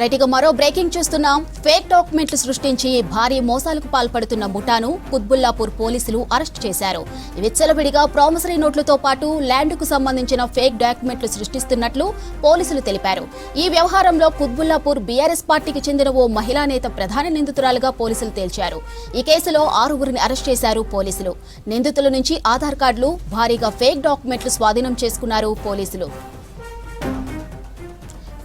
Right ఇక మరో breaking చూస్తున్నాం. ఫేక్ డాక్యుమెంట్లు సృష్టించి భారీ మోసాలకు పాల్పడుతున్న ముఠాను కుత్బుల్లాపూర్ పోలీసులు అరెస్ట్ చేశారు. విచ్చలవిడిగా ప్రామిసరీ నోట్లతో పాటు ల్యాండ్కు సంబంధించిన ఫేక్ డాక్యుమెంట్లు సృష్టిస్తున్నట్లు పోలీసులు తెలిపారు. ఈ వ్యవహారంలో కుత్బుల్లాపూర్ బీఆర్ఎస్ పార్టీకి చెందిన ఓ మహిళా నేత ప్రధాన నిందితురాలుగా పోలీసులు తేల్చారు. ఈ కేసులో ఆరుగురిని అరెస్ట్ చేశారు పోలీసులు. నిందితుల నుంచి ఆధార్ కార్డులు భారీగా ఫేక్ డాక్యుమెంట్లు స్వాధీనం చేసుకున్నారు పోలీసులు.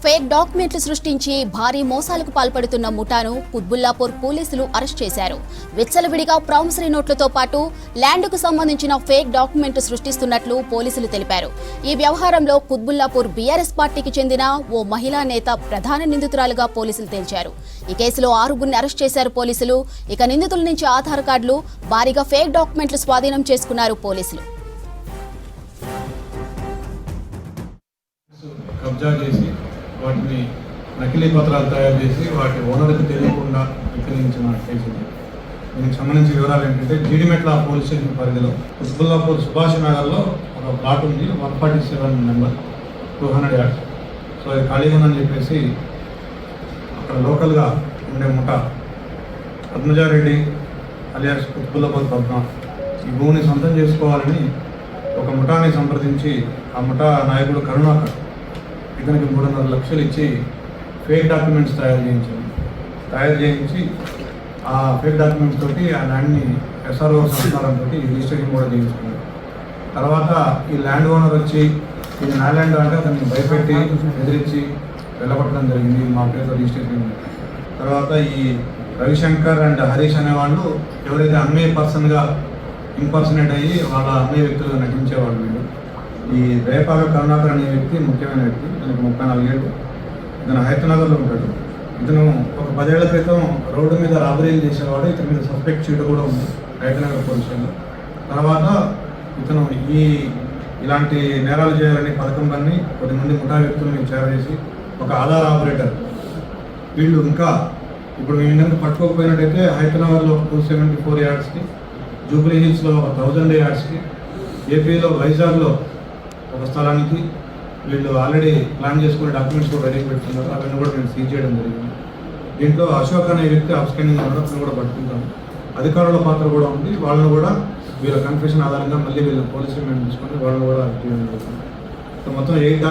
ఫేక్ డాక్యుమెంట్లు సృష్టించి భారీ మోసాలకు పాల్పడుతున్న ముఠాను కుత్బుల్లాపూర్ పోలీసులు అరెస్ట్ చేశారు. విచ్చలవిడిగా ప్రామిసరీ నోట్లతో పాటు ల్యాండ్కు సంబంధించిన ఫేక్ డాక్యుమెంట్లు సృష్టిస్తున్నట్లు పోలీసులు తెలిపారు. ఈ వ్యవహారంలో కుత్బుల్లాపూర్ బీఆర్ఎస్ పార్టీకి చెందిన ఓ మహిళా నేత ప్రధాన నిందితురాలుగా పోలీసులు తేల్చారు. ఈ కేసులో ఆరుగురిని అరెస్ట్ చేశారు పోలీసులు. ఇక నిందితుల నుంచి ఆధార్ కార్డులు భారీగా ఫేక్ డాక్యుమెంట్లు స్వాధీనం చేసుకున్నారు పోలీసులు. కబ్జా చేసి వాటిని నకిలీ పత్రాలు తయారు చేసి వాటి ఓనర్కి తెలియకుండా విక్రయించిన కేసు దీనికి సంబంధించిన వివరాలు ఏంటంటే జీడిమెట్ల పోలీస్ స్టేషన్ పరిధిలో ఉస్బుల్లాపూర్ సుభాష్ నగర్లో ఒక ప్లాట్ ఉంది one forty seven number two hundred yards. So అది ఖాళీగా ఉందని చెప్పేసి అక్కడ లోకల్గా ఉండే ముఠ పద్మజారెడ్డి అలియాస్ ఉత్బుల్లాపూర్ పద్మ ఈ భూమిని సొంతం చేసుకోవాలని ఒక ముఠాని సంప్రదించి ఆ ముఠా నాయకుడు కరుణాకర్ ఇతనికి మూడున్నర లక్షలు ఇచ్చి ఫేక్ డాక్యుమెంట్స్ తయారు చేయించాను తయారు చేయించి ఆ ఫేక్ డాక్యుమెంట్స్ తోటి ఆ ల్యాండ్ని ఎస్ఆర్ఓ సంస్కారంతో రిజిస్ట్రేషన్ కూడా చేయించుకున్నాను తర్వాత ఈ ల్యాండ్ ఓనర్ వచ్చి ఇది నా ల్యాండ్ అంటే అతన్ని భయపెట్టి బెదిరించి వెళ్ళగొట్టడం జరిగింది. మా పేరుతో రిజిస్ట్రేషన్ తర్వాత ఈ రవిశంకర్ అండ్ హరీష్ అనేవాళ్ళు ఎవరైతే అమ్మే పర్సన్గా ఇంపర్సనేట్ అయ్యి వాళ్ళ అమ్మే వ్యక్తులుగా నటించేవాళ్ళు వీళ్ళు. ఈ రేపాక కరుణాకర్ అనే వ్యక్తి ముఖ్యమైన వ్యక్తి ఇతనికి ముప్పై నాలుగేళ్ళు ఇతను హైదరాబాద్లో ఉంటాడు. ఇతను ఒక పదేళ్ళ క్రితం రోడ్డు మీద రాబరీలు చేసేవాడు. ఇతని మీద సస్పెక్ట్ షీట్ కూడా ఉంది హైదరాబాద్ పోలీసులో తర్వాత ఇతను ఈ ఇలాంటి నేరాలు చేయాలనే పథకం పని కొద్ది మంది ముఠా వ్యక్తులను చేరవేసి ఒక ఆధార్ ఆపరేటర్. వీళ్ళు ఇంకా ఇప్పుడు మేము ఇందాక పట్టుకోకపోయినట్టయితే హైదరాబాద్లో టూ సెవెంటీ ఫోర్ యార్డ్స్కి జూబ్లీ హిల్స్లో ఒక థౌజండ్ యార్డ్స్కి ఏపీలో వైజాగ్లో ఒక స్థలానికి వీళ్ళు ఆల్రెడీ ప్లాన్ చేసుకునే డాక్యుమెంట్స్ కూడా రెడీ పెట్టుకున్నారు అవన్నీ కూడా నేను సీజ్ చేయడం జరిగింది. దీంట్లో అశోక్ అనే వ్యక్తి అబ్స్కాండింగ్ ఉన్నాడు అతను కూడా పట్టుకుంటాను అధికారుల పాత్ర కూడా ఉంది. వాళ్ళని కూడా వీళ్ళ కన్ఫ్యూషన్ ఆధారంగా మళ్ళీ వీళ్ళ పోలీసులు మేము తీసుకొని వాళ్ళని కూడా చేయడం జరుగుతుంది సో మొత్తం ఎయిట్